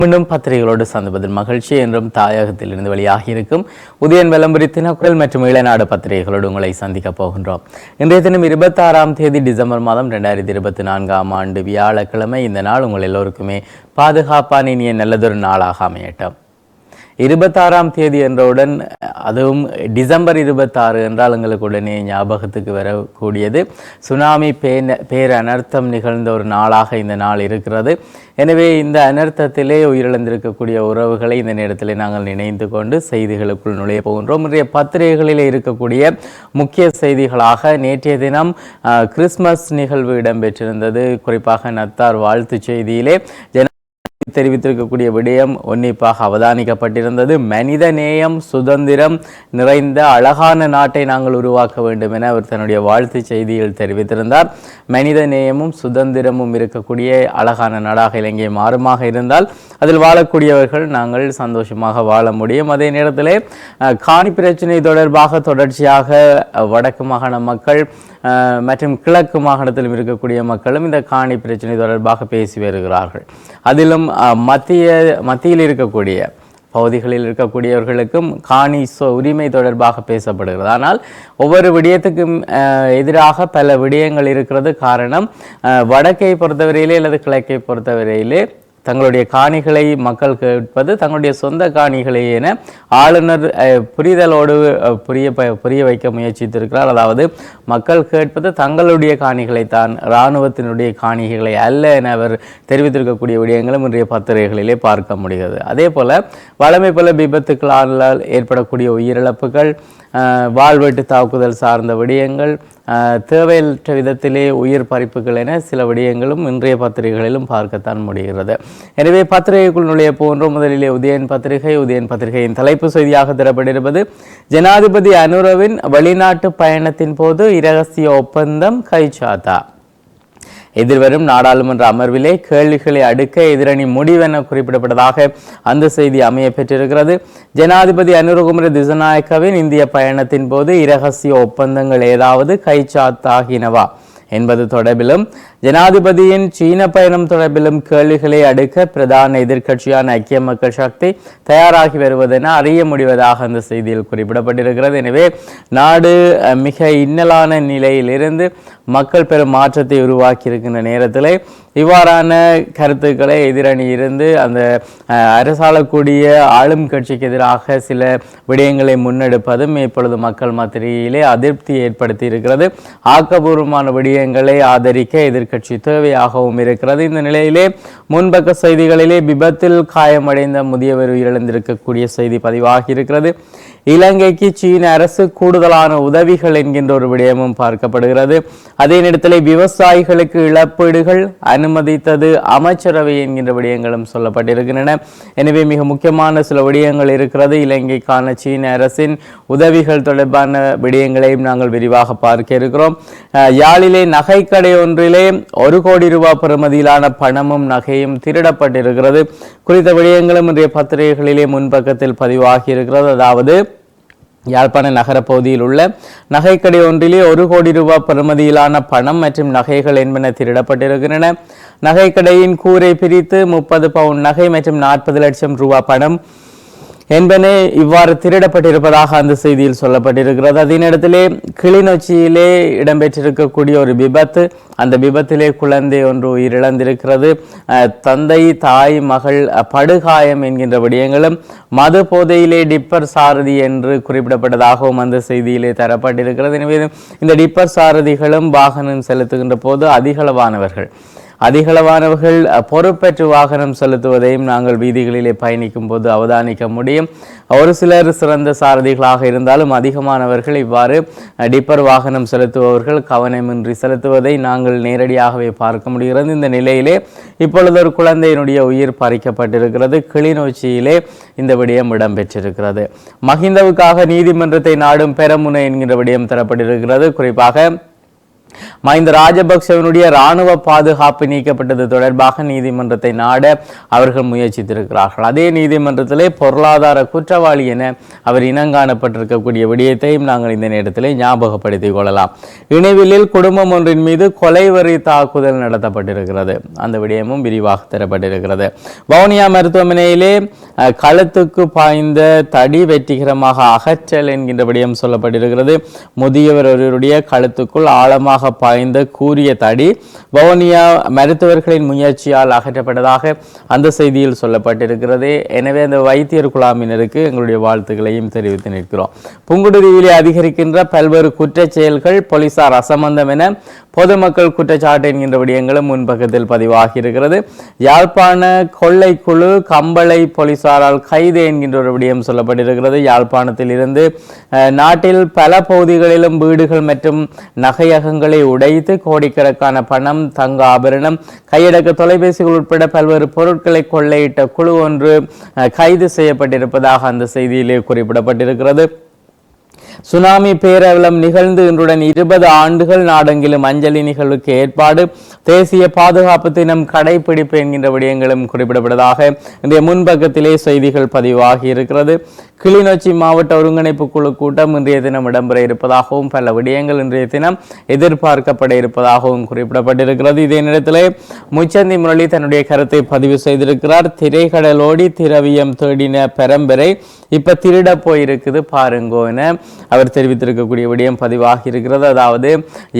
மீண்டும் பத்திரிகைகளோடு சந்திப்பதில் மகிழ்ச்சி என்றும் தாயகத்திலிருந்து வெளியாகி இருக்கும் உதயன் விளம்பரி தினக்குரல் மற்றும் இளநாடு பத்திரிகைகளோடு உங்களை சந்திக்க போகின்றோம். இன்றைய தினம் இருபத்தாறாம் தேதி டிசம்பர் மாதம் ரெண்டாயிரத்தி இருபத்தி நான்காம் ஆண்டு வியாழக்கிழமை. இந்த நாள் உங்கள் எல்லோருக்குமே பாதுகாப்பான இனிய நல்லதொரு நாளாக அமையட்டும். இருபத்தாறாம் தேதி என்றவுடன் அதுவும் டிசம்பர் இருபத்தாறு என்றால் எங்களுக்கு உடனே ஞாபகத்துக்கு வரக்கூடியது. சுனாமி பேன பேர் அனர்த்தம் நிகழ்ந்த ஒரு நாளாக இந்த நாள் இருக்கிறது. எனவே இந்த அனர்த்தத்திலே உயிரிழந்திருக்கக்கூடிய உறவுகளை இந்த நேரத்தில் நாங்கள் நினைந்து கொண்டு செய்திகளுக்குள் நுழைய போகின்றோம். இன்றைய பத்திரிகைகளில் இருக்கக்கூடிய முக்கிய செய்திகளாக நேற்றைய தினம் கிறிஸ்மஸ் நிகழ்வு இடம்பெற்றிருந்தது. குறிப்பாக நத்தார் வாழ்த்துச் செய்தியிலே ஜன தெரிவித்திருக்கக்கூடிய விடயம் உன்னிப்பாக அவதானிக்கப்பட்டிருந்தது. மனித நேயம் சுதந்திரம் நிறைந்த அழகான நாட்டை நாங்கள் உருவாக்க வேண்டும் என அவர் தன்னுடைய வாழ்த்து செய்தியில் தெரிவித்திருந்தார். மனித நேயமும் சுதந்திரமும் இருக்கக்கூடிய அழகான நாடாக இலங்கை மாறுமாக இருந்தால் அதில் வாழக்கூடியவர்கள் நாங்கள் சந்தோஷமாக வாழ முடியும். அதே நேரத்திலே அஹ், காணி பிரச்சனை தொடர்பாக தொடர்ச்சியாக வடக்கு மாகாண மக்கள் மற்றும் கிழக்கு மாகாணத்திலும் இருக்கக்கூடிய மக்களும் இந்த காணி பிரச்சனை தொடர்பாக பேசி வருகிறார்கள். அதிலும் மத்திய மத்தியில் இருக்கக்கூடிய பகுதிகளில் இருக்கக்கூடியவர்களுக்கும் காணி உரிமை தொடர்பாக பேசப்படுகிறது. ஆனால் ஒவ்வொரு விடயத்துக்கும் எதிராக பல விடயங்கள் இருக்கிறது. காரணம் வடக்கை பொறுத்தவரையிலே அல்லது கிழக்கை பொறுத்தவரையிலே தங்களுடைய காணிகளை மக்கள் கேட்பது தங்களுடைய சொந்த காணிகளை என ஆளுநர் புரிதலோடு புரிய ப- புரிய வைக்க முயற்சித்திருக்கிறார். அதாவது மக்கள் கேட்பது தங்களுடைய காணிகளை தான் இராணுவத்தினுடைய காணிகளை அல்ல என அவர் தெரிவித்திருக்கக்கூடிய விடயங்களும் இன்றைய பத்திரிகைகளிலே பார்க்க முடிகிறது. அதே போல் வளமை போல விபத்துக்களால் ஏற்படக்கூடிய உயிரிழப்புகள் வாழ்வெட்டு தாக்குதல் சார்ந்த விடயங்கள் தேவையற்ற விதத்திலே உயிர் பறிப்புகள் என சில விடயங்களும் இன்றைய பத்திரிகைகளிலும் பார்க்கத்தான் முடிகிறது. எனவே பத்திரிகைக்குள் நுழைய போன்ற முதலிலே உதயன் பத்திரிகை உதயன் பத்திரிகையின் தலைப்பு செய்தியாக தரப்பட்டிருப்பது ஜனாதிபதி அனுரவின் வெளிநாட்டு பயணத்தின் போது இரகசிய ஒப்பந்தம் கைச்சாத்தா. எதிர்வரும் நாடாளுமன்ற அமர்விலே கேள்விகளை அடுக்க எதிரணி முடிவென குறிப்பிடப்பட்டதாக அந்த செய்தி அமைய பெற்றிருக்கிறது. ஜனாதிபதி அனுரகுமர திசநாயக்கவின் இந்திய பயணத்தின் போது இரகசிய ஒப்பந்தங்கள் ஏதாவது கைச்சாத்தாகினவா என்பது தொடர்பிலும் ஜனாதிபதியின் சீன பயணம் தொடர்பிலும் கேள்விகளை அடுக்க பிரதான எதிர்க்கட்சியான ஐக்கிய மக்கள் சக்தி தயாராகி வருவதென அறிய முடிவதாக அந்த செய்தியில் குறிப்பிடப்பட்டிருக்கிறது. எனவே நாடு மிக இன்னலான நிலையிலிருந்து மக்கள் பெரும் மாற்றத்தை உருவாக்கி இருக்கின்ற நேரத்திலே இவ்வாறான கருத்துக்களை எதிரணி இருந்து அந்த அஹ், அரசாளக்கூடிய ஆளும் கட்சிக்கு எதிராக சில விடயங்களை முன்னெடுப்பதும் இப்பொழுது மக்கள் மத்தியிலே அதிருப்தி ஏற்படுத்தி இருக்கிறது ஆக்கபூர்வமான விடயங்களை ஆதரிக்க எதிர்க்கட்சி தேவையாகவும் இருக்கிறது. இந்த நிலையிலே முன்பக்க செய்திகளிலே விபத்தில் காயமடைந்த முதியவர் உயிரிழந்திருக்கக்கூடிய செய்தி பதிவாகி இருக்கிறது. இலங்கைக்கு சீன அரசு கூடுதலான உதவிகள் என்கின்ற ஒரு விடயமும் பார்க்கப்படுகிறது. அதே நேரத்தில் விவசாயிகளுக்கு இழப்பீடுகள் அனுமதித்தது அமைச்சரவை என்கின்ற விடயங்களும் சொல்லப்பட்டிருக்கின்றன. எனவே மிக முக்கியமான சில விடயங்கள் இருக்கிறது. இலங்கைக்கான சீன அரசின் உதவிகள் தொடர்பான விடயங்களையும் நாங்கள் விரிவாக பார்க்க இருக்கிறோம். யாழிலே நகைக்கடை ஒன்றிலே ஒரு கோடி ரூபாய் பெறுமதியிலான பணமும் நகையும் திருடப்பட்டிருக்கிறது. குறித்த விடயங்களும் இன்றைய பத்திரிகைகளிலே முன்பக்கத்தில் பதிவாகி இருக்கிறது. அதாவது யாழ்ப்பாண நகர பகுதியில் உள்ள நகைக்கடை ஒன்றிலே ஒரு கோடி ரூபாய் பெறுமதியிலான பணம் மற்றும் நகைகள் என்பன திருடப்பட்டிருக்கின்றன. நகைக்கடையின் கூரை பிரித்து முப்பது பவுன் நகை மற்றும் நாற்பது லட்சம் ரூபாய் பணம் என்பனே இவ்வாறு திருடப்பட்டிருப்பதாக அந்த செய்தியில் சொல்லப்பட்டிருக்கிறது. அதே நேரத்திலே கிளிநொச்சியிலே இடம்பெற்றிருக்கக்கூடிய ஒரு விபத்து அந்த விபத்திலே குழந்தை ஒன்று உயிரிழந்திருக்கிறது. தந்தை தாய் மகள் படுகாயம் என்கின்ற விடயங்களும் மது போதையிலே டிப்பர் சாரதி என்று குறிப்பிடப்பட்டதாகவும் அந்த செய்தியிலே தரப்பட்டிருக்கிறது. எனவே இந்த டிப்பர் சாரதிகளும் வாகனம் செலுத்துகின்ற போது அதிகளவானவர்கள் அதிகளவானவர்கள் பொறுப்பேற்று வாகனம் செலுத்துவதையும் நாங்கள் வீதிகளிலே பயணிக்கும் போது அவதானிக்க முடியும். ஒரு சிலர் சிறந்த சாரதிகளாக இருந்தாலும் அதிகமானவர்கள் இவ்வாறு டிப்பர் வாகனம் செலுத்துபவர்கள் கவனமின்றி செலுத்துவதை நாங்கள் நேரடியாகவே பார்க்க முடிகிறது. இந்த நிலையிலே இப்பொழுது ஒரு குழந்தையினுடைய உயிர் பறிக்கப்பட்டிருக்கிறது. கிளிநொச்சியிலே இந்த விடயம் இடம்பெற்றிருக்கிறது. மஹிந்தவுக்காக நீதிமன்றத்தை நாடும் பெரமுனை என்கிற விடயம் தரப்பட்டிருக்கிறது. குறிப்பாக மஹிந்த ராஜபக்சவனுடைய ராணுவ பாதுகாப்பு நீக்கப்பட்டது தொடர்பாக நீதிமன்றத்தை நாட அவர்கள் முயற்சித்திருக்கிறார்கள். அதே நீதிமன்றத்திலே பொருளாதார குற்றவாளி என அவர் இனங்காணப்பட்டிருக்கக்கூடிய விடயத்தையும் நாங்கள் இந்த நேரத்திலே ஞாபகப்படுத்திக் கொள்ளலாம். இணைவிலில் குடும்பம் ஒன்றின் மீது கொலை வரி தாக்குதல் நடத்தப்பட்டிருக்கிறது. அந்த விடயமும் விரிவாக தரப்பட்டிருக்கிறது. வவுனியா மருத்துவமனையிலே களத்துக்கு கழுத்துக்கு பாய்ந்த தடி வெற்றிகரமாக அகற்றல் என்கின்ற விடயம் சொல்லப்பட்டிருக்கிறது. முதியவர் ஒருவருடைய கழுத்துக்குள் ஆழமாக பாய்ந்த கூரிய தடி வவுனியா மருத்துவர்களின் முயற்சியால் அகற்றப்பட்டதாக அந்த செய்தியில் சொல்லப்பட்டிருக்கிறது. எனவே அந்த வைத்தியர் குழாமினருக்கு எங்களுடைய வாழ்த்துக்களையும் தெரிவித்து நிற்கிறோம். புங்குடுதீவிலே அதிகரிக்கின்ற பல்வேறு குற்றச் செயல்கள் போலீசார் அசம்பந்தம் என பொதுமக்கள் குற்றச்சாட்டு என்கின்ற விடயங்களும் முன்பக்கத்தில் பதிவாகி இருக்கிறது யாழ்ப்பாண கொள்ளைக்குழு கம்பளை போலீசாரால் கைது என்கின்ற ஒரு விடயம் சொல்லப்பட்டிருக்கிறது. யாழ்ப்பாணத்தில் இருந்து நாட்டில் பல பகுதிகளிலும் வீடுகள் மற்றும் நகையகங்களை உடைத்து கோடிக்கணக்கான பணம் தங்க ஆபரணம் கையடக்க தொலைபேசிகள் உட்பட பல்வேறு பொருட்களை கொள்ளையிட்ட குழு ஒன்று கைது செய்யப்பட்டிருப்பதாக அந்த செய்தியிலே குறிப்பிடப்பட்டிருக்கிறது. சுனாமி பேரவலம் நிகழ்ந்து இன்றுடன் இருபது ஆண்டுகள் நாடெங்கிலும் அஞ்சலி நிகழ்வுக்கு ஏற்பாடு. தேசிய பாதுகாப்பு தினம் கடைபிடிப்பு என்கின்ற விடயங்களும் குறிப்பிடப்பட்டதாக இன்றைய முன்பக்கத்திலே செய்திகள் பதிவாகி இருக்கிறது. கிளிநொச்சி மாவட்ட ஒருங்கிணைப்பு குழு கூட்டம் இன்றைய தினம் இடம்பெற இருப்பதாகவும் பல விடயங்கள் இன்றைய தினம் எதிர்பார்க்கப்பட இருப்பதாகவும் குறிப்பிடப்பட்டிருக்கிறது. இதே நேரத்திலே முச்சந்தி முரளி தன்னுடைய கருத்தை பதிவு செய்திருக்கிறார். திரைக்கடலோடி திரவியம் தேடின பெரம்பரை இப்ப திருட போயிருக்குது பாருங்கோ என அவர் தெரிவித்திருக்கக்கூடிய விடயம் பதிவாகி இருக்கிறது. அதாவது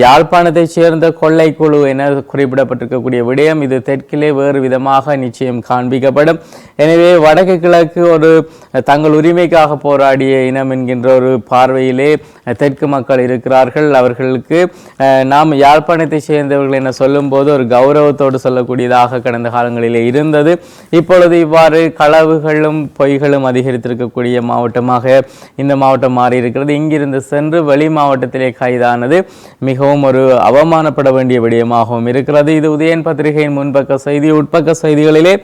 யாழ்ப்பாணத்தைச் சேர்ந்த கொள்ளை குழு என குறிப்பிடப்பட்டிருக்கக்கூடிய விடயம் இது தெற்கிலே வேறு விதமாக நிச்சயம் காண்பிக்கப்படும். எனவே வடக்கு கிழக்கு ஒரு தங்கள் உரிமைக்காக போராடிய இனம் என்கின்ற ஒரு பார்வையிலே தெற்கு மக்கள் இருக்கிறார்கள். அவர்களுக்கு நாம் யாழ்ப்பாணத்தை சேர்ந்தவர்கள் என சொல்லும்போது ஒரு கௌரவத்தோடு சொல்லக்கூடியதாக கடந்த காலங்களிலே இருந்தது. இப்பொழுது இவ்வாறு களவுகளும் பொய்களும் அதிகரித்திருக்கக்கூடிய மாவட்டமாக இந்த மாவட்டம் மாறி இருக்கிறது இங்கிருந்து சென்று வெளி மாவட்டத்திலே கைதானது மிகவும் ஒரு அவமானப்பட வேண்டிய விடயமாகவும் இருக்கிறது. இது உதயன் பத்திரிகையின் முன்பக்க செய்தி உட்பக்க செய்திகளிலே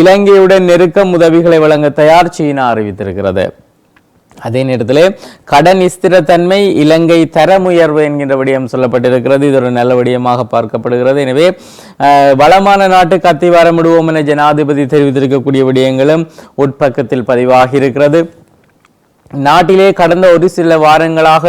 இலங்கையுடன் நெருக்கம் உதவிகளை வழங்க தயார் சீனா அறிவித்திருக்கிறது. அதே நேரத்திலே கடன் ஸ்திரத்தன்மை இலங்கை தரமுயர்வு என்கின்ற விடயம் சொல்லப்பட்டிருக்கிறது. இது ஒரு நல்ல விடயமாக பார்க்கப்படுகிறது. எனவே அஹ், வளமான நாட்டு கத்தி விடுவோம் என ஜனாதிபதி தெரிவித்திருக்கக்கூடிய விடயங்களும் உட்பக்கத்தில் பதிவாகி இருக்கிறது. நாட்டிலே கடந்த ஒரு சில வாரங்களாக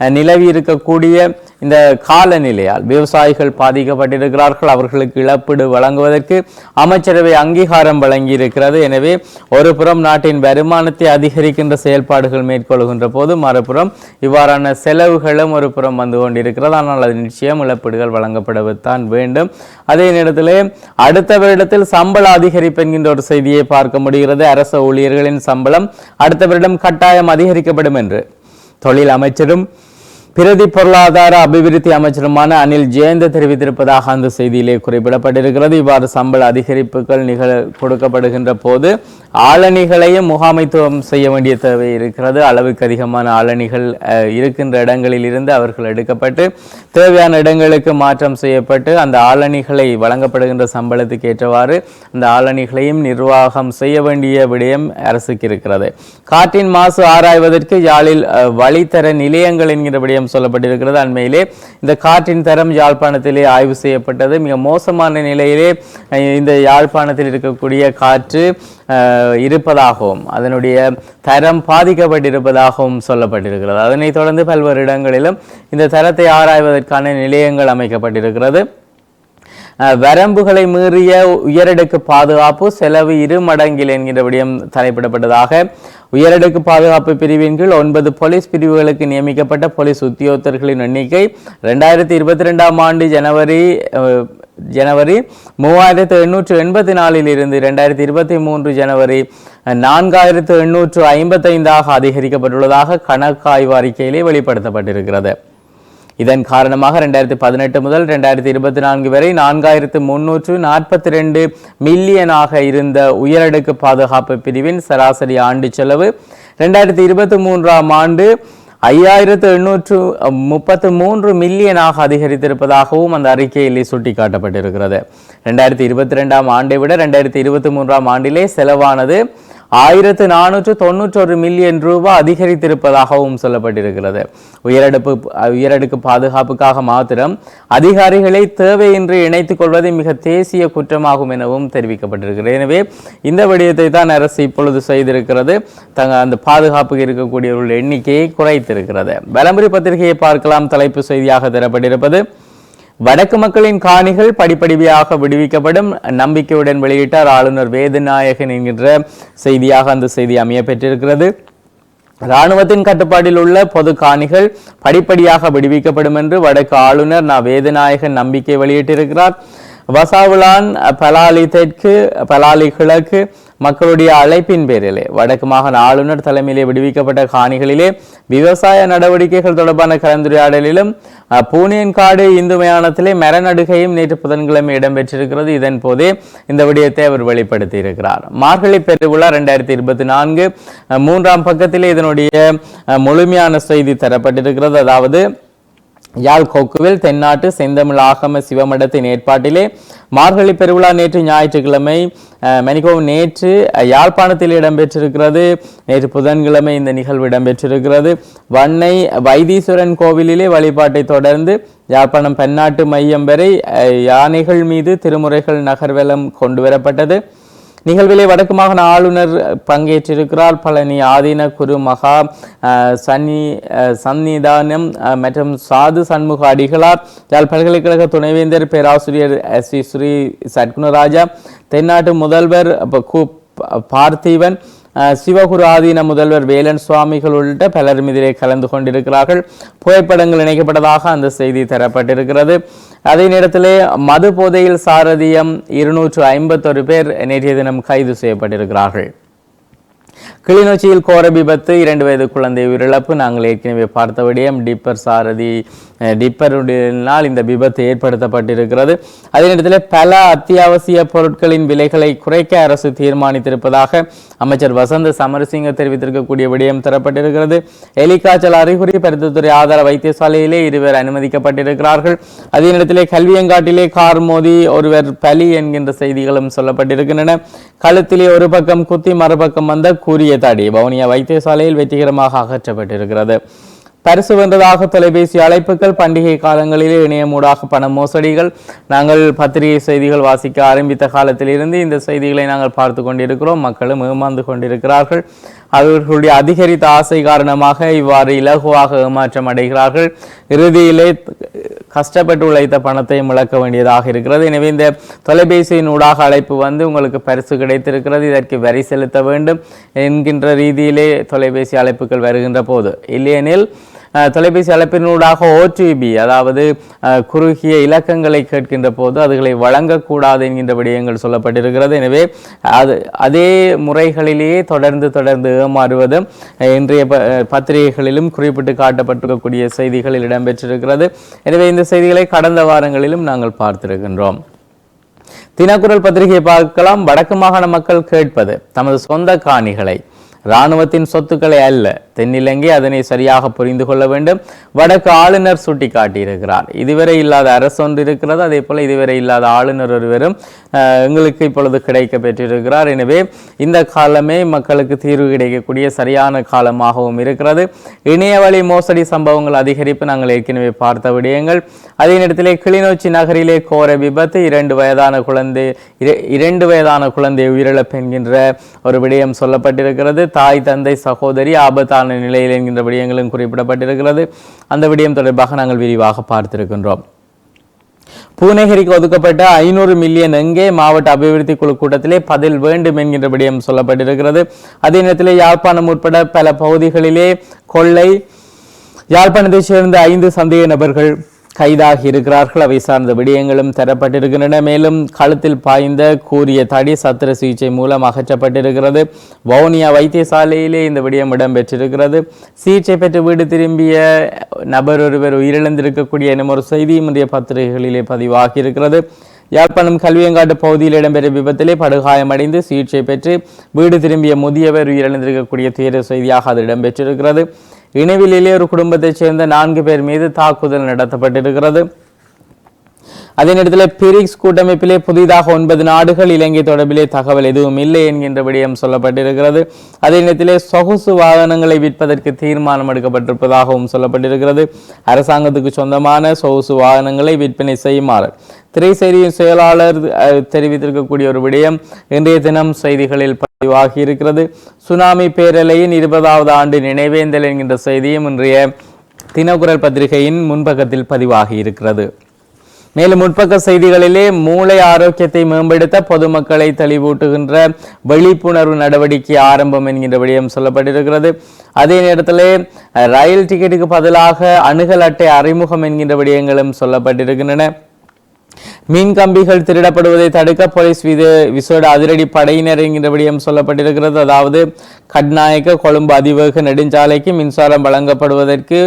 அஹ், நிலவி இருக்கக்கூடிய இந்த காலநிலையால் விவசாயிகள் பாதிக்கப்பட்டிருக்கிறார்கள் அவர்களுக்கு இழப்பீடு வழங்குவதற்கு அமைச்சரவை அங்கீகாரம் வழங்கி இருக்கிறது எனவே ஒரு புறம் நாட்டின் வருமானத்தை அதிகரிக்கின்ற செயல்பாடுகள் மேற்கொள்கின்ற போது மறுபுறம் இவ்வாறான செலவுகளும் ஒரு புறம் வந்து கொண்டிருக்கிறது. ஆனால் அது நிச்சயம் இழப்பீடுகள் வழங்கப்படத்தான் வேண்டும். அதே நேரத்திலே அடுத்த வருடத்தில் சம்பள அதிகரிப்பு என்கின்ற ஒரு செய்தியை பார்க்க முடிகிறது. அரசு ஊழியர்களின் சம்பளம் அடுத்த வருடம் கட்டாயம் அதிகரிக்கப்படும் என்று தொழில் அமைச்சரும் பிரதி பொருளாதார அபிவிருத்தி அமைச்சருமான அனில் ஜெயந்த தெரிவித்திருப்பதாக அந்த செய்தியிலே குறிப்பிடப்பட்டிருக்கிறது. இவ்வாறு சம்பள அதிகரிப்புகள் நிகழ கொடுக்கப்படுகின்ற போது ஆளணிகளையும் முகாமைத்துவம் செய்ய வேண்டிய தேவை இருக்கிறது. அளவுக்கு அதிகமான ஆளணிகள் இருக்கின்ற இடங்களில் இருந்து அவர்கள் எடுக்கப்பட்டு தேவையான இடங்களுக்கு மாற்றம் செய்யப்பட்டு அந்த ஆளணிகளை வழங்கப்படுகின்ற சம்பளத்துக்கு ஏற்றவாறு அந்த ஆளணிகளையும் நிர்வாகம் செய்ய வேண்டிய விடயம் அரசுக்கு இருக்கிறது. காற்றின் மாசு ஆராய்வதற்கு யாழில் வழித்தர நிலையங்கள் என்கிற விடயம் சொல்லப்பட்டிருக்கிறது. அண்மையிலே இந்த காற்றின் தரம் யாழ்ப்பாணத்திலே ஆய்வு செய்யப்பட்டது. மிக மோசமான நிலையிலே இந்த யாழ்ப்பாணத்தில் இருக்கக்கூடிய காற்று இருப்பதாகவும் அதனுடைய தரம் பாதிக்கப்பட்டிருப்பதாகவும் சொல்லப்பட்டிருக்கிறது. அதனைத் தொடர்ந்து பல்வேறு இடங்களிலும் இந்த தரத்தை ஆராய்வதற்கான நிலையங்கள் அமைக்கப்பட்டிருக்கிறது. வரம்புகளை மீறிய உயரடுக்கு பாதுகாப்பு செலவு இரு மடங்கில் என்கிற விடயம் தலைப்பிடப்பட்டதாக உயரடுக்கு பாதுகாப்பு பிரிவின் கீழ் ஒன்பது போலீஸ் பிரிவுகளுக்கு நியமிக்கப்பட்ட போலீஸ் உத்தியோகத்தர்களின் எண்ணிக்கை ரெண்டாயிரத்தி இருபத்தி ரெண்டாம் ஆண்டு ஜனவரி ஜனவரி மூவாயிரத்து எண்ணூற்று எண்பத்தி நாலில் இருந்து ரெண்டாயிரத்தி இருபத்தி மூன்று ஜனவரி நான்காயிரத்து எண்ணூற்று ஐம்பத்தைந்தாக அதிகரிக்கப்பட்டுள்ளதாக கணக்காய்வு அறிக்கையிலே வெளிப்படுத்தப்பட்டிருக்கிறது. இதன் காரணமாக ரெண்டாயிரத்தி பதினெட்டு முதல் ரெண்டாயிரத்தி இருபத்தி நான்கு வரை நான்காயிரத்து முன்னூற்று நாற்பத்தி ரெண்டு மில்லியனாக இருந்த உயரடுக்கு பாதுகாப்பு பிரிவின் சராசரி ஆண்டு செலவு. ரெண்டாயிரத்தி இருபத்தி மூன்றாம் ஆண்டு ஐயாயிரத்து எண்ணூற்று முப்பத்து மூன்று மில்லியனாக அதிகரித்திருப்பதாகவும் அந்த அறிக்கையிலே சுட்டிக்காட்டப்பட்டிருக்கிறது. ரெண்டாயிரத்தி இருபத்தி ரெண்டாம் ஆண்டை விட ரெண்டாயிரத்தி இருபத்தி மூன்றாம் ஆண்டிலே செலவானது ஆயிரத்து நானூற்று தொன்னூற்றொரு மில்லியன் ரூபாய் அதிகரித்திருப்பதாகவும் சொல்லப்பட்டிருக்கிறது. உயரடுப்பு உயரடுக்கு பாதுகாப்புக்காக மாத்திரம் அதிகாரிகளை தேவையின்றி இணைத்துக் கொள்வது மிக தேசிய குற்றமாகும் எனவும் தெரிவிக்கப்பட்டிருக்கிறது. எனவே இந்த விடயத்தை தான் அரசு இப்பொழுது செய்திருக்கிறது. தங்க அந்த பாதுகாப்புக்கு இருக்கக்கூடியவர்கள் எண்ணிக்கையை குறைத்திருக்கிறது. வலம்புரி பத்திரிகையை பார்க்கலாம். தலைப்பு செய்தியாக தரப்பட்டிருப்பது வடக்கு மக்களின் காணிகள் படிப்படியாக விடுவிக்கப்படும். நம்பிக்கையுடன் வெளியிட்டார் ஆளுநர் வேதநாயகன் என்கின்ற செய்தியாக அந்த செய்தி அமைய பெற்றிருக்கிறது இராணுவத்தின் கட்டுப்பாட்டில் உள்ள பொது காணிகள் படிப்படியாக விடுவிக்கப்படும் என்று வடக்கு ஆளுநர் நா. வேதநாயகன் நம்பிக்கை வெளியிட்டிருக்கிறார். வசாவுலான் பலாலி தெற்கு பலாலி கிழக்கு மக்களுடைய அழைப்பின் பேரிலே வடக்கு மாகாண ஆளுநர் தலைமையிலே விடுவிக்கப்பட்ட காணிகளிலே விவசாய நடவடிக்கைகள் தொடர்பான கலந்துரையாடலிலும் பூனியன்காடு இந்து மயானத்திலே மரநடுகையும் நேற்று புதன்கிழமை இடம்பெற்றிருக்கிறது. இதன் போதே இந்த விடயத்தை அவர் வெளிப்படுத்தி இருக்கிறார். மார்கழி பெருவிழா ரெண்டாயிரத்தி இருபத்தி நான்கு மூன்றாம் பக்கத்திலே இதனுடைய முழுமையான செய்தி தரப்பட்டிருக்கிறது. அதாவது யாழ் கொக்குவில் தென்னாட்டு செந்தமிழ் ஆகம சிவமடத்தின் ஏற்பாட்டிலே மார்கழி பெருவிழா நேற்று ஞாயிற்றுக்கிழமை அஹ், நேற்று யாழ்ப்பாணத்தில் இடம்பெற்றிருக்கிறது. நேற்று புதன்கிழமை இந்த நிகழ்வு இடம்பெற்றிருக்கிறது. வன்னை வைத்தீஸ்வரன் கோவிலிலே வழிபாட்டை தொடர்ந்து யாழ்ப்பாணம் பன்னாட்டு மையம் வரை யானைகள் மீது திருமுறைகள் நகர்வலம் கொண்டு வரப்பட்டது நிகழ்விலே வடக்கு மாகாண ஆளுநர் பங்கேற்றிருக்கிறார். பழனி ஆதீன குரு மகா அஹ், சன்னி அஹ், சந்நிதானம் மற்றும் சாது சண்முக அடிகளார். யாழ் பல்கலைக்கழக துணைவேந்தர் பேராசிரியர் எஸ் ஸ்ரீ சட்குணராஜா தென்னாட்டு முதல்வர் கு பார்த்திவன் சிவகுரு ஆதீன முதல்வர் வேலன் சுவாமிகள் உள்ளிட்ட பலரும் இதிலே கலந்து கொண்டிருக்கிறார்கள். புகைப்படங்கள் இணைக்கப்பட்டதாக அந்த செய்தி தரப்பட்டிருக்கிறது. அதே நேரத்திலே மது போதையில் சாரதியம் இருநூற்று ஐம்பத்தொரு பேர் நேற்றைய தினம் கைது செய்யப்பட்டிருக்கிறார்கள். கிளிநொச்சியில் கோர விபத்து இரண்டு வயது குழந்தை உயிரிழப்பு நாங்கள் ஏற்கனவே பார்த்த விடயம் டிப்பர் சாரதி டிப்பருடனால் இந்த விபத்து ஏற்படுத்தப்பட்டிருக்கிறது. அதே நேரத்தில் பல அத்தியாவசிய பொருட்களின் விலைகளை குறைக்க அரசு தீர்மானித்திருப்பதாக அமைச்சர் வசந்த சமரசிங்க தெரிவித்திருக்கக்கூடிய விடயம் தரப்பட்டிருக்கிறது. எலிக்காய்ச்சல் அறிகுறி பருத்தத்துறை ஆதார வைத்தியசாலையிலே இருவர் அனுமதிக்கப்பட்டிருக்கிறார்கள். அதே நேரத்தில் கல்வியங்காட்டிலே கார் மோதி ஒருவர் பலி என்கின்ற செய்திகளும் சொல்லப்பட்டிருக்கின்றன. கழுத்திலே ஒரு பக்கம் குத்தி மறுபக்கம் வந்த கூறிய தடி வவுனியா வைத்தியசாலையில் வெற்றிகரமாக அகற்றப்பட்டிருக்கிறது. பரிசு வென்றதாக தொலைபேசி அழைப்புகள் பண்டிகை காலங்களிலே இணையமூடாக பண மோசடிகள். நாங்கள் பத்திரிகை செய்திகள் வாசிக்க ஆரம்பித்த காலத்திலிருந்து இந்த செய்திகளை நாங்கள் பார்த்து கொண்டிருக்கிறோம். மக்களும் ஏமாந்து கொண்டிருக்கிறார்கள். அவர்களுடைய அதிகரித்த ஆசை காரணமாக இவ்வாறு இலகுவாக ஏமாற்றம் அடைகிறார்கள். இறுதியிலே கஷ்டப்பட்டு உழைத்த பணத்தை இழக்க வேண்டியதாக இருக்கிறது. எனவே இந்த தொலைபேசியின் ஊடாக அழைப்பு வந்து உங்களுக்கு பரிசு கிடைத்திருக்கிறது. இதற்கு வரி செலுத்த வேண்டும் என்கின்ற ரீதியிலே தொலைபேசி அழைப்புகள் வருகின்ற போது. இல்லையெனில் தொலைபேசி அழைப்பினூடாக ஓடிபி அதாவது அஹ், குறுகிய இலக்கங்களை கேட்கின்ற போது அதுகளை வழங்கக்கூடாது என்கின்ற விடயங்கள் சொல்லப்பட்டிருக்கிறது. எனவே அது அதே முறைகளிலேயே தொடர்ந்து தொடர்ந்து ஏமாறுவதும் இன்றைய ப- பத்திரிகைகளிலும் குறிப்பிட்டு காட்டப்பட்டிருக்கக்கூடிய செய்திகளில் இடம்பெற்றிருக்கிறது. எனவே இந்த செய்திகளை கடந்த வாரங்களிலும் நாங்கள் பார்த்திருக்கின்றோம். தினக்குரல் பத்திரிகையை பார்க்கலாம். வடக்கு மாகாண மக்கள் கேட்பது தமது சொந்த காணிகளை இராணுவத்தின் சொத்துக்களை அல்ல தென்னிலங்கை அதனை சரியாக புரிந்து கொள்ள வேண்டும். வடக்கு ஆளுநர் சுட்டிக்காட்டியிருக்கிறார். இதுவரை இல்லாத அரசு ஒன்று இருக்கிறது அதே போல் இதுவரை இல்லாத ஆளுநர் ஒருவரும் எங்களுக்கு இப்பொழுது கிடைக்க பெற்றிருக்கிறார். எனவே இந்த காலமே மக்களுக்கு தீர்வு கிடைக்கக்கூடிய சரியான காலமாகவும் இருக்கிறது. இணையவழி மோசடி சம்பவங்கள் அதிகரிப்பு நாங்கள் ஏற்கனவே பார்த்த விடயங்கள். அதே நேரத்திலே கிளிநொச்சி நகரிலே கோர விபத்து. இரண்டு வயதான குழந்தை இர- இரண்டு வயதான குழந்தை உயிரிழப்பு என்கின்ற ஒரு விடயம் சொல்லப்பட்டிருக்கிறது. தாய் தந்தை சகோதரி ஆபத்தான நிலையில் என்கின்ற விடயங்களும் குறிப்பிடப்பட்டிருக்கிறது. அந்த விடயம் தொடர்பாக நாங்கள் விரிவாக பார்த்திருக்கின்றோம். பூநகரிக்கு ஒதுக்கப்பட்ட ஐநூறு மில்லியன் எங்கே மாவட்ட அபிவிருத்தி குழு கூட்டத்திலே பதில் வேண்டும் என்கின்ற விடயம் சொல்லப்பட்டிருக்கிறது. அதே நேரத்திலே யாழ்ப்பாணம் உட்பட பல பகுதிகளிலே கொள்ளை யாழ்ப்பாணத்தைச் சேர்ந்த ஐந்து சந்தேக நபர்கள் கைதாகி இருக்கிறார்கள். அவை சார்ந்த விடயங்களும் தரப்பட்டிருக்கின்றன. மேலும் கழுத்தில் பாய்ந்த கூறிய தடி சத்திர சிகிச்சை மூலம் அகற்றப்பட்டிருக்கிறது. வவுனியா வைத்தியசாலையிலே இந்த விடயம் இடம்பெற்றிருக்கிறது. சிகிச்சை பெற்று வீடு திரும்பிய நபர் ஒருவர் உயிரிழந்திருக்கக்கூடிய எனும் ஒரு செய்தியும் இன்றைய பத்திரிகைகளிலே பதிவாகி இருக்கிறது யாழ்ப்பாணம் கல்வியங்காட்டு பகுதியில் இடம்பெற்ற விபத்திலே படுகாயமடைந்து சிகிச்சை பெற்று வீடு திரும்பிய முதியவர் உயிரிழந்திருக்கக்கூடிய துயர செய்தியாக அது இடம்பெற்றிருக்கிறது. இணைவிலே ஒரு குடும்பத்தைச் சேர்ந்த நான்கு பேர் மீது தாக்குதல் நடத்தப்பட்டிருக்கிறது. அதே நேரத்தில் பிரிக்ஸ் கூட்டமைப்பிலே புதிதாக ஒன்பது நாடுகள் இலங்கை தொடர்பிலே தகவல் எதுவும் இல்லை என்கின்ற விடயம் சொல்லப்பட்டிருக்கிறது. அதே நேரத்திலே சொகுசு வாகனங்களை விற்பதற்கு தீர்மானம் எடுக்கப்பட்டிருப்பதாகவும் சொல்லப்பட்டிருக்கிறது. அரசாங்கத்துக்கு சொந்தமான சொகுசு வாகனங்களை விற்பனை செய்யுமாறு திரைசேரியின் செயலாளர் அஹ், தெரிவித்திருக்கக்கூடிய ஒரு விடயம் இன்றைய தினம் செய்திகளில் பதிவாகி இருக்கிறது. சுனாமி பேரலையின் இருபதாவது ஆண்டு நினைவேந்தல் என்கின்ற செய்தியும் இன்றைய தினக்குரல் பத்திரிகையின் முன்பக்கத்தில் பதிவாகி இருக்கிறது. மேலும் முற்பக்க செய்திகளிலே மூளை ஆரோக்கியத்தை மேம்படுத்த பொதுமக்களை தெளிவூட்டுகின்ற விழிப்புணர்வு நடவடிக்கை ஆரம்பம் என்கின்ற விடயம் சொல்லப்பட்டிருக்கிறது. அதே நேரத்தில் ரயில் டிக்கெட்டுக்கு பதிலாக அணுகல் அட்டை அறிமுகம் என்கின்ற விடயங்களும் சொல்லப்பட்டிருக்கின்றன. மீன் கம்பிகள் திருடப்படுவதை தடுக்க போலீஸ் மீது விசேட அதிரடி படையினர் என்கிற விடயம் சொல்லப்பட்டிருக்கிறது. அதாவது கட்நாயக்க கொழும்பு அதிவேக நெடுஞ்சாலைக்கு மின்சாரம் வழங்கப்படுவதற்கு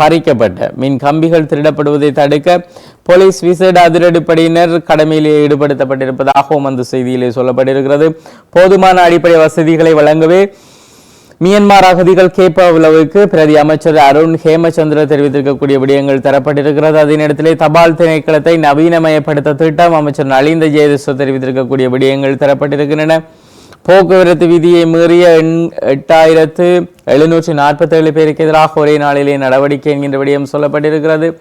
பறிக்கப்பட்ட மின் கம்பிகள் திருடப்படுவதை தடுக்க போலீஸ் விசேட அதிரடிப்படையினர் கடமையிலே ஈடுபடுத்தப்பட்டிருப்பதாகவும் அந்த செய்தியிலே சொல்லப்பட்டிருக்கிறது. போதுமான அடிப்படை வசதிகளை வழங்கவே மியன்மார் அகதிகள் கேப்ப உளவுக்கு பிரதி அமைச்சர் அருண் ஹேமச்சந்திர தெரிவித்திருக்கக்கூடிய விடயங்கள் தரப்பட்டிருக்கிறது. அதே நேரத்திலே தபால் திணைக்களத்தை நவீனமயப்படுத்த திட்டம் அமைச்சர் நலிந்த ஜெயதிச தெரிவித்திருக்கக்கூடிய விடயங்கள் தரப்பட்டிருக்கின்றன. போக்குவரத்து விதியை மீறிய எண்- எட்டாயிரத்து எழுநூற்றி நாற்பத்தேழு பேருக்கு எதிராக ஒரே நாளிலே நடவடிக்கை என்கின்ற விடயம் சொல்லப்பட்டிருக்கிறது.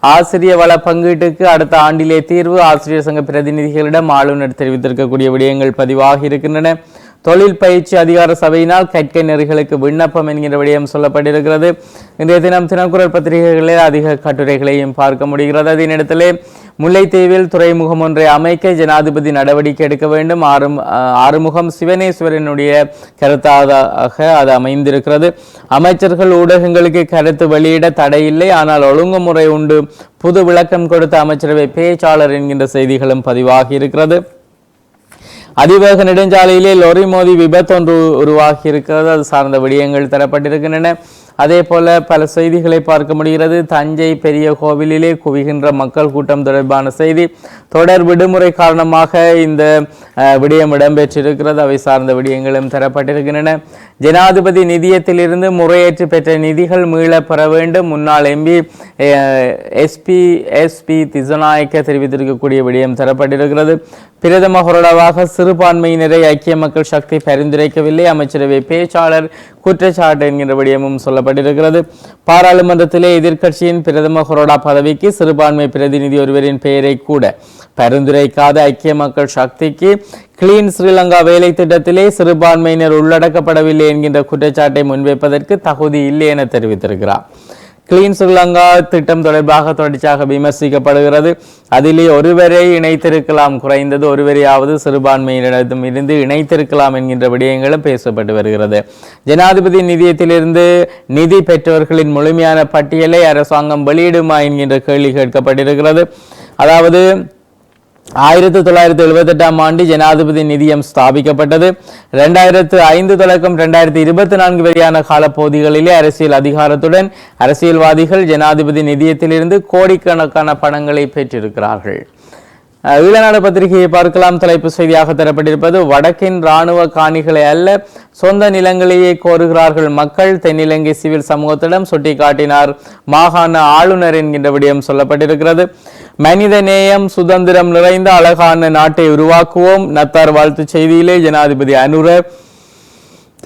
ஆசிரிய வள பங்கீட்டுக்கு அடுத்த ஆண்டிலே தீர்வு ஆசிரியர் சங்க பிரதிநிதிகளிடம் ஆளுநர் தெரிவித்திருக்கக்கூடிய விடயங்கள் பதிவாகி இருக்கின்றன. தொழில் பயிற்சி அதிகார சபையினால் கற்கை நெறிகளுக்கு விண்ணப்பம் என்கிற விடயம் சொல்லப்பட்டிருக்கிறது. இன்றைய தினம் தினக்குரல் பத்திரிகைகளில் அதிக கட்டுரைகளையும் பார்க்க முடிகிறது. அதே முல்லைத்தீவில் துறைமுகம் ஒன்றை அமைக்க ஜனாதிபதி நடவடிக்கை எடுக்க வேண்டும். ஆறு ஆறுமுகம் சிவனேஸ்வரனுடைய கருத்தாக அது அமைந்திருக்கிறது. அமைச்சர்கள் ஊடகங்களுக்கு கருத்து வெளியிட தடையில்லை ஆனால் ஒழுங்குமுறை உண்டு. புது விளக்கம் கொடுத்த அமைச்சரவை பேச்சாளர் என்கின்ற செய்திகளும் பதிவாகி இருக்கிறது. அதிவேக நெடுஞ்சாலையிலே லொரி மோதி விபத்தொன்று உருவாகி இருக்கிறது அது சார்ந்த விடயங்கள் தரப்பட்டிருக்கின்றன. அதே போல பல செய்திகளை பார்க்க முடிகிறது. தஞ்சை பெரிய கோவிலிலே குவிகின்ற மக்கள் கூட்டம் தொடர்பான செய்தி. தொடர் விடுமுறை காரணமாக இந்த விடயம் இடம்பெற்றிருக்கிறது. அவை சார்ந்த விடயங்களும் தரப்பட்டிருக்கின்றன. ஜனாதிபதி நிதியத்திலிருந்து முறையேற்று பெற்ற நிதிகள் மீள பெற வேண்டும் முன்னாள் எம்பி எஸ்பி எஸ்பி திசநாயக்க தெரிவித்திருக்கக்கூடிய விடயம் தரப்பட்டிருக்கிறது. பிரதம கொறடாவாக சிறுபான்மையினரை ஐக்கிய மக்கள் சக்தி பரிந்துரைக்கவில்லை. அமைச்சரவை பேச்சாளர் குற்றச்சாட்டு என்கின்ற விடயமும் சொல்லப்பட்டிருக்கிறது. பாராளுமன்றத்திலே எதிர்க்கட்சியின் பிரதம ஹரோடா பதவிக்கு சிறுபான்மை பிரதிநிதி ஒருவரின் பெயரை கூட பரிந்துரைக்காத ஐக்கிய மக்கள் சக்திக்கு கிளீன் ஸ்ரீலங்கா வேலை திட்டத்திலே சிறுபான்மையினர் உள்ளடக்கப்படவில்லை என்கின்ற குற்றச்சாட்டை முன்வைப்பதற்கு தகுதி இல்லை என தெரிவித்திருக்கிறார். கிளீன் ஸ்ரீலங்கா திட்டம் தொடர்பாக தொடர்ச்சியாக விமர்சிக்கப்படுகிறது. அதிலே ஒருவரை இணைத்திருக்கலாம் குறைந்தது ஒருவரையாவது சிறுபான்மையினரிடம் இருந்து இணைத்திருக்கலாம் என்கின்ற விடயங்களும் பேசப்பட்டு வருகிறது. ஜனாதிபதி நிதியத்திலிருந்து நிதி பெற்றவர்களின் முழுமையான பட்டியலை அரசாங்கம் வெளியிடுமா என்கின்ற கேள்வி கேட்கப்பட்டிருக்கிறது. அதாவது ஆயிரத்தி தொள்ளாயிரத்தி எழுபத்தெட்டாம் ஆண்டு ஜனாதிபதி நிதியம் ஸ்தாபிக்கப்பட்டது. ரெண்டாயிரத்து ஐந்து தொடக்கம் ரெண்டாயிரத்தி இருபத்தி நான்கு வரையான காலப்பகுதிகளிலே அரசியல் அதிகாரத்துடன் அரசியல்வாதிகள் ஜனாதிபதி நிதியத்திலிருந்து கோடிக்கணக்கான பணங்களை பெற்றிருக்கிறார்கள். ஈழநாடு பத்திரிகையை பார்க்கலாம். தலைப்பு செய்தியாக தரப்பட்டிருப்பது வடக்கின் இராணுவ காணிகளை அல்ல சொந்த நிலங்களையே கோருகிறார்கள் மக்கள். தென்னிலங்கை சிவில் சமூகத்திடம் சுட்டிக்காட்டினார் மாகாண ஆளுநர் என்கின்ற விடயம் சொல்லப்பட்டிருக்கிறது. மனித நேயம் சுதந்திரம் நிறைந்த அழகான நாட்டை உருவாக்குவோம். நத்தார் வாழ்த்து செய்தியிலே ஜனாதிபதி அனுர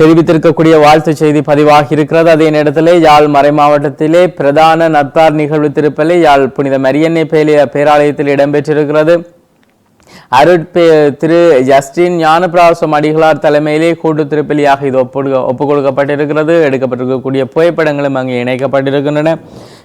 தெரிவித்திருக்கக்கூடிய வாழ்த்து செய்தி பதிவாகி இருக்கிறது. அதே நேரத்திலே யாழ் மறை மாவட்டத்திலே பிரதான நத்தார் நிகழ்வு திருப்பலி யாழ் புனித மரியன்னை பேலிய பேராலயத்தில் இடம்பெற்றிருக்கிறது. அருட்பே திரு ஜஸ்டின் ஞானபிராசம் அடிகளார் தலைமையிலே கூட்டு திருப்பலியாக இது ஒப்பு ஒப்புக் கொடுக்கப்பட்டிருக்கிறது எடுக்கப்பட்டிருக்கக்கூடிய புகைப்படங்களும் அங்கே இணைக்கப்பட்டிருக்கின்றன.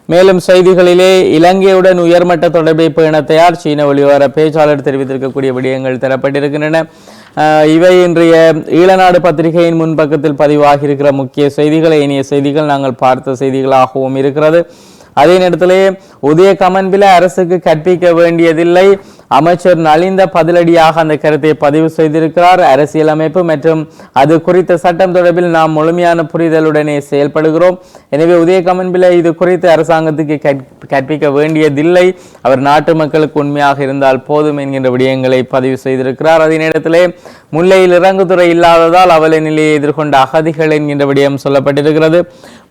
மேலும் செய்திகளிலே இலங்கையுடன் உயர்மட்ட தொடர்பை பேணத்தையார் தயார் சீன வெளிவார பேச்சாளர் தெரிவித்திருக்கக்கூடிய விடயங்கள் தரப்பட்டிருக்கின்றன. அஹ் இவை இன்றைய ஈழநாடு பத்திரிகையின் முன்பக்கத்தில் பதிவாகியிருக்கிற முக்கிய செய்திகளை இனிய செய்திகள் நாங்கள் பார்த்த செய்திகளாகவும் இருக்கிறது. அதே நேரத்திலே உதய கமன்பில அரசுக்கு கற்பிக்க வேண்டியதில்லை. அமைச்சர் நலிந்த பதிலடியாக அந்த கருத்தை பதிவு செய்திருக்கிறார். அரசியலமைப்பு மற்றும் அது குறித்த சட்டம் தொடர்பில் நாம் முழுமையான புரிதலுடனே செயல்படுகிறோம். எனவே உதயகமன் இது குறித்து அரசாங்கத்துக்கு கற்பிக்க வேண்டியதில்லை. அவர் நாட்டு மக்களுக்கு உண்மையாக இருந்தால் போதும் என்கின்ற விடயங்களை பதிவு செய்திருக்கிறார். அதே நேரத்திலே முல்லையில் இறங்குதுறை இல்லாததால் அவல நிலையை எதிர்கொண்ட அகதிகள் என்கின்ற விடயம் சொல்லப்பட்டிருக்கிறது.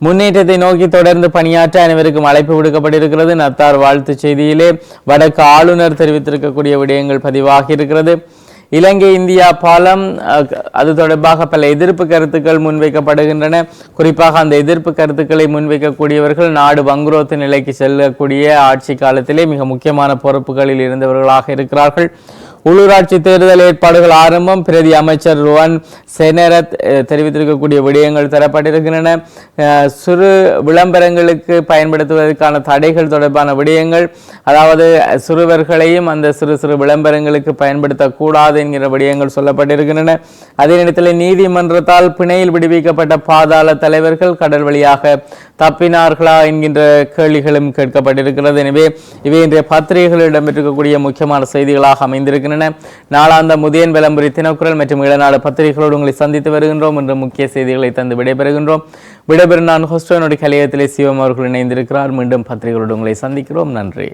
முன்னேற்றத்தை நோக்கி தொடர்ந்து பணியாற்ற அனைவருக்கும் அழைப்பு விடுக்கப்பட்டிருக்கிறது. நத்தார் வாழ்த்து செய்தியிலே வடக்கு ஆளுநர் தெரிவித்திருக்க தெரிவித்திருக்கக்கூடிய விடயங்கள் பதிவாகி இருக்கிறது. இலங்கை இந்தியா பாலம் அது தொடர்பாக பல எதிர்ப்பு கருத்துக்கள் முன்வைக்கப்படுகின்றன. குறிப்பாக அந்த எதிர்ப்பு கருத்துக்களை முன்வைக்கக்கூடியவர்கள் நாடு வங்குரோத்து நிலைக்கு செல்லக்கூடிய ஆட்சி காலத்திலே மிக முக்கியமான பொறுப்புகளில் இருந்தவர்களாக இருக்கிறார்கள். உள்ளூராட்சி தேர்தல் ஏற்பாடுகள் ஆரம்பம் பிரதி அமைச்சர் ருவன் செனரத் தெரிவித்திருக்கக்கூடிய விடயங்கள் தரப்பட்டிருக்கின்றன. சிறு விளம்பரங்களுக்கு பயன்படுத்துவதற்கான தடைகள் தொடர்பான விடயங்கள் அதாவது சிறுவர்களையும் அந்த சிறு சிறு விளம்பரங்களுக்கு பயன்படுத்தக்கூடாது என்கிற விடயங்கள் சொல்லப்பட்டிருக்கின்றன. அதே நேரத்தில் நீதிமன்றத்தால் பிணையில் விடுவிக்கப்பட்ட பாதாள தலைவர்கள் கடல் வழியாக தப்பினார்களா என்கின்ற கேள்விகளும் கேட்கப்பட்டிருக்கிறது. எனவே இவை இன்றைய பத்திரிகைகளில் இடம்பெற்றிருக்கக்கூடிய முக்கியமான செய்திகளாக அமைந்திருக்கின்றன. நாளாந்த முதியன் விளம்பரி தினக்குரல் மற்றும் இளநாடு பத்திரிகைகளோடு உங்களை சந்தித்து வருகின்றோம். என்ற முக்கிய செய்திகளை தந்து விடைபெறுகின்றோம். விடைபெறும் நான் ஹோஸ்டோனுடைய கலையத்திலே சிவம் அவர்கள் இணைந்திருக்கிறார். மீண்டும் பத்திரிகைகளோடு உங்களை சந்திக்கிறோம். நன்றி.